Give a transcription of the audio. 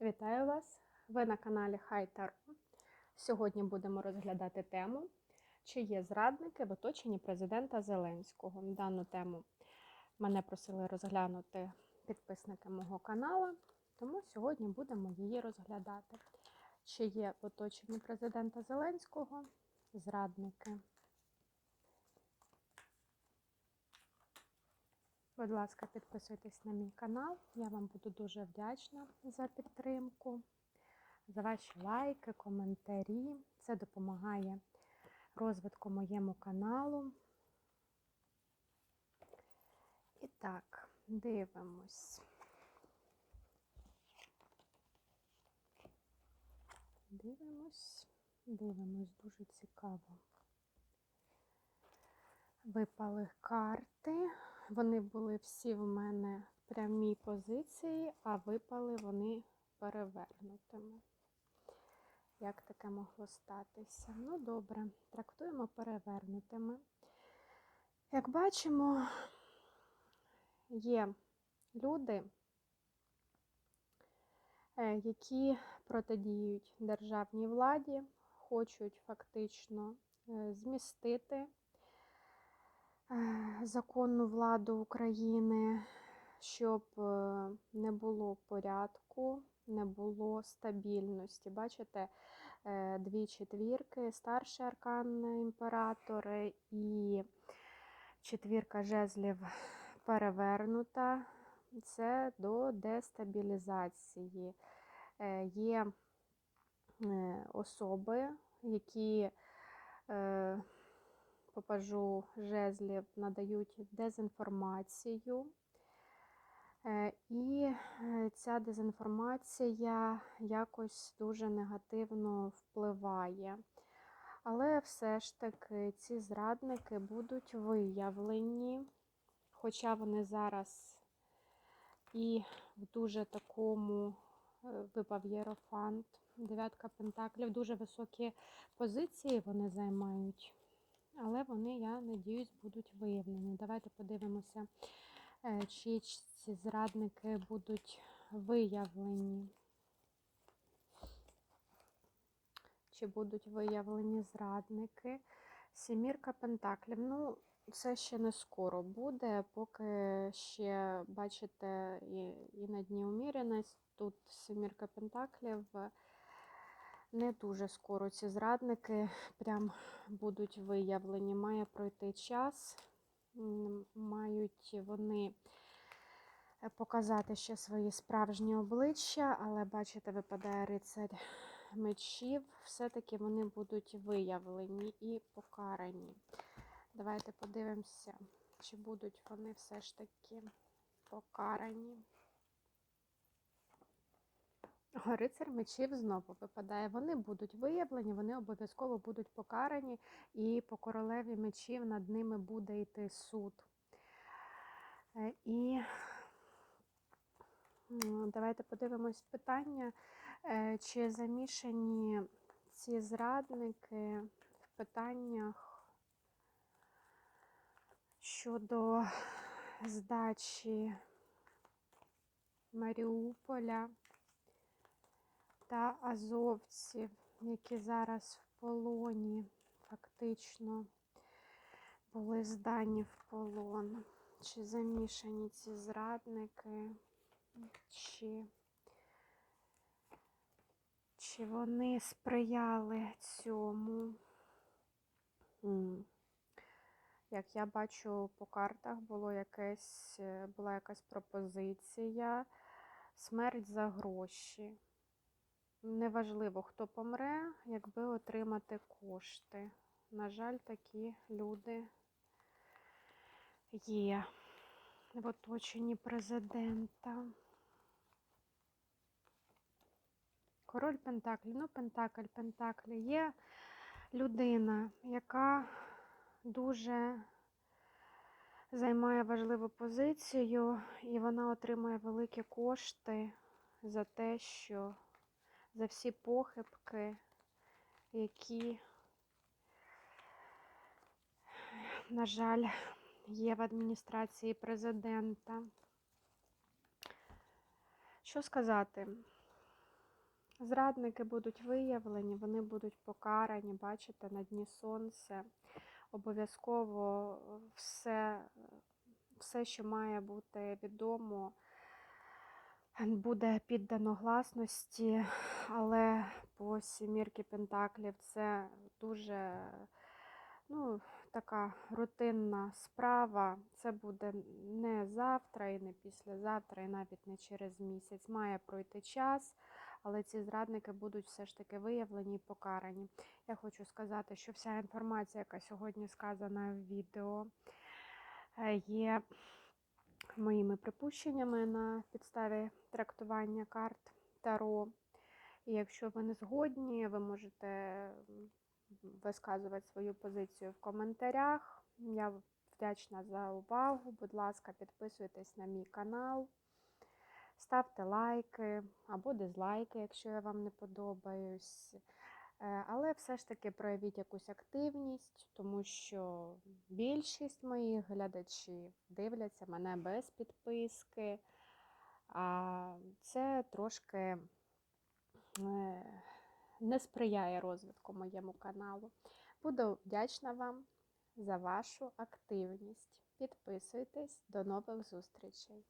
Вітаю вас! Ви на каналі Хай. Сьогодні будемо розглядати тему, чи є зрадники в оточенні президента Зеленського. Дану тему мене просили розглянути підписники мого каналу, тому сьогодні будемо її розглядати. Чи є в оточенні президента Зеленського зрадники? Будь ласка, підписуйтесь на мій канал. Я вам буду дуже вдячна за підтримку, за ваші лайки, коментарі. Це допомагає розвитку моєму каналу. І так, дивимось. Дивимось, дивимось, дуже цікаво. Випали карти. Вони були всі в мене в прямій позиції, а випали вони перевернутими. Як таке могло статися? Ну, добре, трактуємо перевернутими. Як бачимо, є люди, е, які протидіють державній владі, хочуть фактично е, змістити законну владу України, щоб е, не було порядку, не було стабільності. Бачите, е, дві четвірки, старший аркан імператори і четвірка жезлів перевернута. Це до дестабілізації. Е, Є е, особи, які е, попажу жезлів надають дезінформацію. Е, І е, ця дезінформація якось дуже негативно впливає. Але все ж таки ці зрадники будуть виявлені, хоча вони зараз і в дуже такому е, випав єрофант, дев'ятка пентаклів, дуже високі позиції вони займають. Але вони, я надіюсь, будуть виявлені. Давайте подивимося, е, чи ці зрадники будуть виявлені. Чи будуть виявлені зрадники? Сімірка Пентаклів. Ну, це ще не скоро буде, поки ще, бачите, і, і на дні уміреність. Тут Сімірка Пентаклів. Не дуже скоро ці зрадники прям будуть виявлені. Має пройти час, мають вони е, показати ще свої справжні обличчя, але, бачите, випадає рицарь мечів. Все-таки вони будуть виявлені і покарані. Давайте подивимося, чи будуть вони все ж таки покарані. Рицар мечів знову випадає. Вони будуть виявлені, вони обов'язково будуть покарані, і по королеві мечів над ними буде йти суд. Е, І давайте подивимось питання, е, чи замішані ці зрадники в питаннях щодо здачі Маріуполя та азовців, які зараз в полоні, фактично були здані в полон. Чи замішані ці зрадники, чи, чи вони сприяли цьому? Як я бачу по картах, було якесь, е, була якась пропозиція, смерть за гроші. Неважливо, хто помре, якби отримати кошти. На жаль, такі люди є в оточенні президента. Король Пентаклі. Ну, Пентакль, Пентаклі. Є людина, яка дуже займає важливу позицію, і вона отримує великі кошти за те, що за всі похибки, які, на жаль, є в адміністрації президента. Що сказати? Зрадники будуть виявлені, вони будуть покарані, бачите, на дні сонця. Обов'язково все, все, що має бути відомо, буде піддано гласності, але по сімірки Пентаклів це дуже ну, така рутинна справа. Це буде не завтра і не післязавтра, і навіть не через місяць. Має пройти час, але ці зрадники будуть все ж таки виявлені і покарані. Я хочу сказати, що вся інформація, яка сьогодні сказана в відео, е, є моїми припущеннями на підставі трактування карт Таро. І якщо ви не згодні, ви можете висказувати свою позицію в коментарях. Я вдячна за увагу. Будь ласка, підписуйтесь на мій канал, ставте лайки або дизлайки, якщо я вам не подобаюсь. Е, Але все ж таки проявіть якусь активність, тому що більшість моїх глядачів дивляться мене без підписки. А це трошки не сприяє розвитку моєму каналу. Буду вдячна вам за вашу активність. Підписуйтесь, до нових зустрічей!